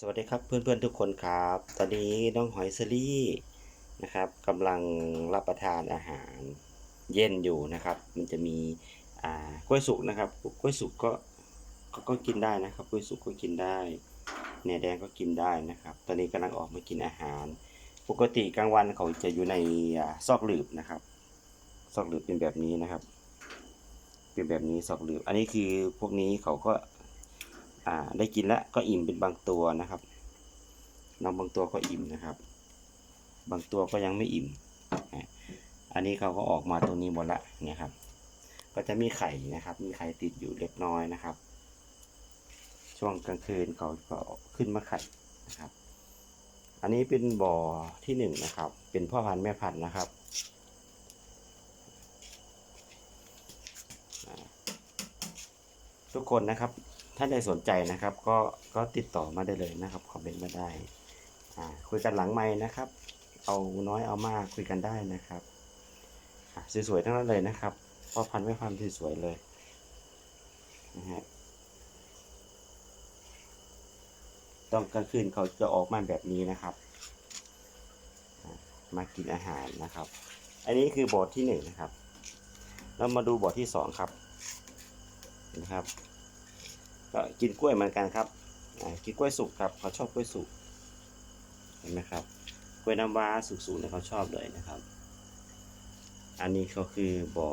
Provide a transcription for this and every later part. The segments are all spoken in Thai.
สวัสดีครับเพื่อนๆทุกคนครับ ตอนนี้น้องหอยเซรี่นะครับกำลังรับประทานอาหารเย็นอยู่นะครับ มันจะมีอ่ากล้วยสุกนะครับกล้วยสุกก็ก็ก็กินได้นะครับกล้วยสุกก็กินได้แหนแดงก็กินได้นะครับ ตอนนี้กำลังออกมากินอาหาร ปกติกลางวันเขาจะอยู่ในซอกหลืบนะครับ ซอกหลืบเป็นแบบนี้นะครับ เป็นแบบนี้ซอกหลืบ อันนี้คือพวกนี้เขาก็ ได้กินแล้วก็อิ่มเป็นบางตัวนะครับน้องบางตัวก็อิ่มนะครับ บางตัวก็ยังไม่อิ่ม อันนี้เขาก็ออกมาตรงนี้หมดละเนี่ยครับ ก็จะมีไข่นะครับ มีไข่ติดอยู่เล็กน้อยนะครับ ช่วงกลางคืนเขาก็ขึ้นมาไข่นะครับ อันนี้เป็นบ่อที่หนึ่งนะครับ เป็นพ่อพันธุ์แม่พันธุ์นะครับทุกคนนะครับ ถ้าใดสนใจนะครับ ก็ก็ติดต่อมาได้เลยนะครับคอมเมนต์มาได้อ่าคุยกันหลังไม้นะครับ เอาน้อยเอามากคุยกันได้นะครับสวยๆทั้งนั้นเลยนะครับพ่อพันธุ์แม่พันธุ์สวยๆเลยนะฮะต้อนกลางคืนเขาจะออกมาแบบนี้นะครับมากินอาหารนะครับ อันนี้คือบทที่หนึ่งนะครับ เรามาดูบทที่สองครับนะครับ ก็กินกล้วยเหมือนกันครับกินกล้วยสุกครับเขาชอบกล้วยสุกเห็นไหมครับกล้วยน้ำว้าสุกๆเนี่ยเขาชอบเลยนะครับ อันนี้เขาคือบ่อ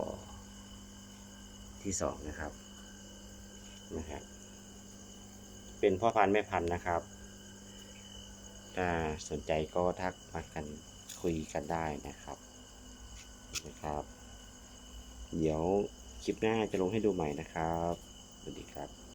ที่สองนะครับนะครับเป็นพ่อพันธุ์แม่พันธุ์นะครับถ้าสนใจก็ทักมากันคุยกันได้นะครับนะครับ เดี๋ยวคลิปหน้าจะลงให้ดูใหม่นะครับ สวัสดีครับ